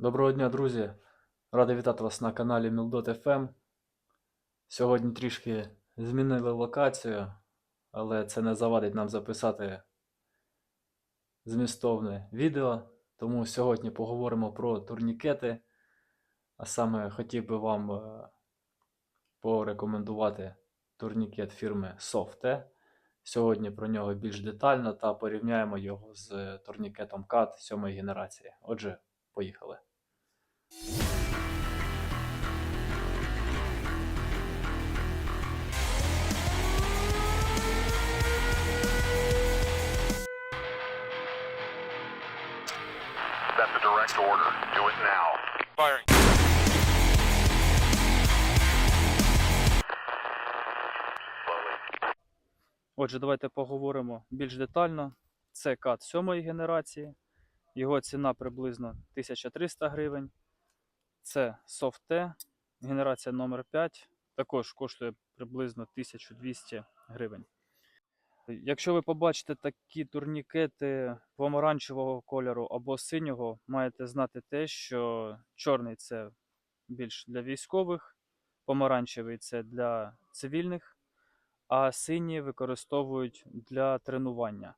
Доброго дня, друзі! Радий вітати вас на каналі Mildot FM. Сьогодні трішки змінили локацію, але це не завадить нам записати змістовне відео. Тому сьогодні поговоримо про турнікети. А саме хотів би вам е, порекомендувати турнікет фірми Softe. Сьогодні про нього більш детально та порівняємо його з турнікетом CAT 7 генерації. Отже, поїхали. That's a direct order. Do it now. Firing. Отже, давайте поговоримо більш детально. Це кат 7 генерації. Його ціна приблизно 1300 гривень. Це софте, генерація номер 5 також коштує приблизно 1200 гривень. Якщо ви побачите такі турнікети помаранчевого кольору або синього, маєте знати те, що чорний це більш для військових, помаранчевий це для цивільних, а сині використовують для тренування.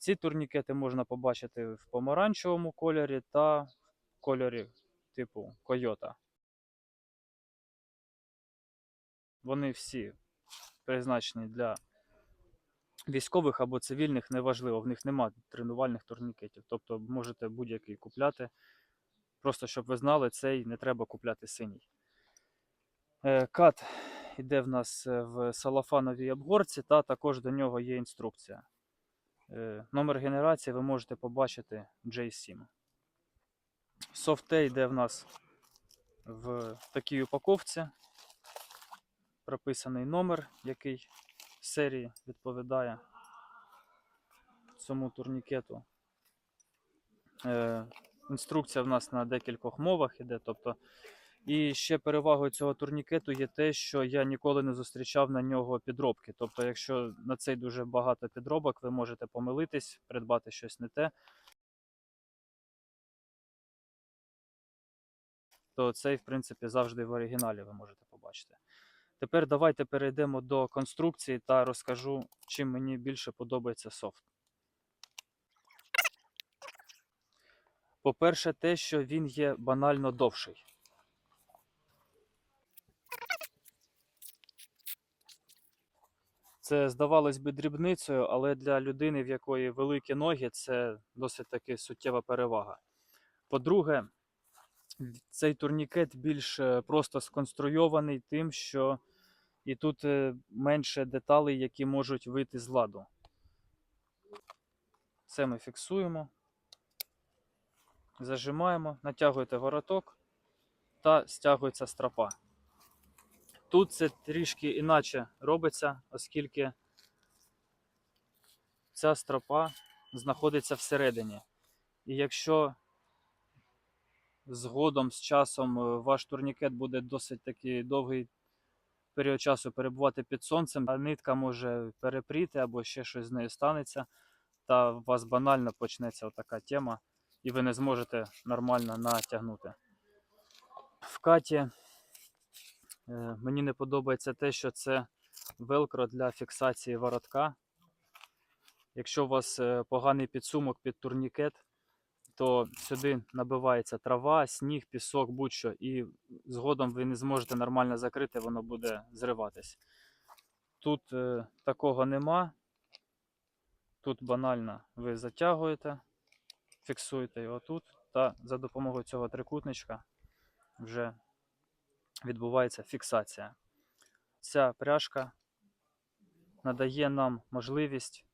Ці турнікети можна побачити в помаранчевому кольорі та в кольорі типу Койота. Вони всі призначені для військових або цивільних, неважливо, в них немає тренувальних турнікетів. Тобто можете будь-який купляти. Просто щоб ви знали, цей не треба купляти синій. Е, Кат йде в нас е, в салафановій обгорці, та також до нього є інструкція. Е, Номер генерації ви можете побачити J7. Софте йде в нас в такій упаковці. Прописаний номер, який серії відповідає цьому турнікету. Е, інструкція в нас на декількох мовах іде. Тобто, і ще перевагою цього турнікету є те, що я ніколи не зустрічав на нього підробки. Тобто, якщо на цей дуже багато підробок, ви можете помилитись, придбати щось не те. То цей, в принципі, завжди в оригіналі ви можете побачити. Тепер давайте перейдемо до конструкції та розкажу, чим мені більше подобається софт. По-перше, те, що він є банально довший. Це здавалось би дрібницею, але для людини, в якої великі ноги, це досить таки суттєва перевага. По-друге, цей турнікет більш е, просто сконструйований тим, що і тут е, менше деталей, які можуть вийти з ладу. Це ми фіксуємо, зажимаємо, натягуєте вороток та стягується стропа. Тут це трішки іначе робиться, оскільки ця стропа знаходиться всередині. І якщо згодом з часом е, ваш турнікет буде досить такий довгий період часу перебувати під сонцем, а нитка може перепріти або ще щось з нею станеться, та у вас банально почнеться така тема, і ви не зможете нормально натягнути. В каті мені не подобається те, що це велкро для фіксації воротка. Якщо у вас е, поганий підсумок під турнікет, то сюди набивається трава, сніг, пісок, будь-що, і згодом ви не зможете нормально закрити, воно буде зриватись. Тут е, такого нема. Тут банально ви затягуєте, фіксуєте його тут, та за допомогою цього трикутничка вже відбувається фіксація. Ця пряжка надає нам можливість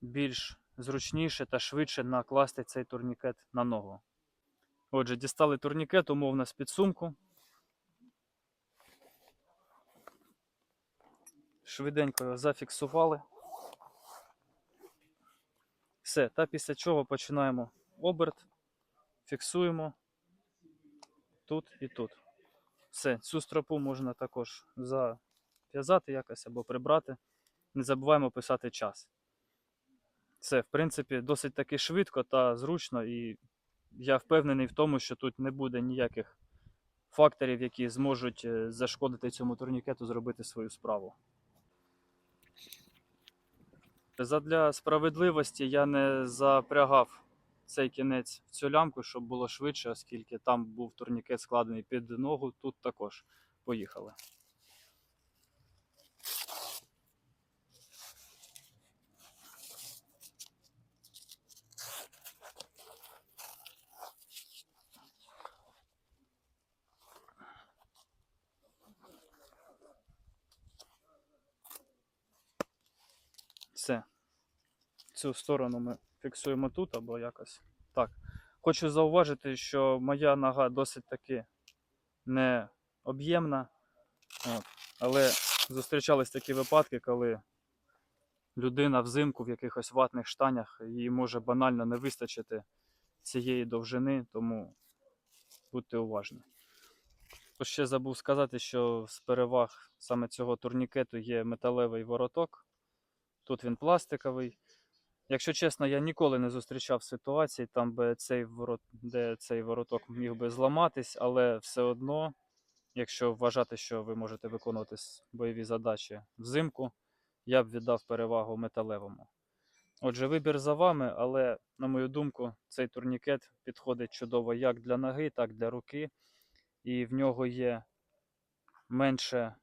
більш зручніше та швидше накласти цей турнікет на ногу. Отже, дістали турнікет умовно з підсумку. Швиденько його зафіксували. Все, та після чого починаємо оберт, фіксуємо тут і тут. Все, цю стропу можна також зав'язати якось або прибрати. Не забуваємо писати час. Це, в принципі, досить таки швидко та зручно, і я впевнений в тому, що тут не буде ніяких факторів, які зможуть е, зашкодити цьому турнікету зробити свою справу. Задля справедливості я не запрягав цей кінець в цю лямку, щоб було швидше, оскільки там був турнікет складений під ногу, тут також. Поїхали. Все. Цю сторону ми фіксуємо тут або якось. Так. Хочу зауважити, що моя нога досить таки не об'ємна. Але зустрічались такі випадки, коли людина взимку в якихось ватних штанях їй може банально не вистачити цієї довжини, тому будьте уважні. Ще забув сказати, що з переваг саме цього турнікету є металевий вороток. Тут він пластиковий. Якщо чесно, я ніколи не зустрічав ситуації, там би цей ворот, де цей вороток міг би зламатись, але все одно, якщо вважати, що ви можете виконувати бойові задачі взимку, я б віддав перевагу металевому. Отже, вибір за вами, але, на мою думку, цей турнікет підходить чудово як для ноги, так і для руки, і в нього є менше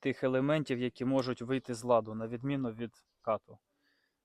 тих елементів, які можуть вийти з ладу, на відміну від кату.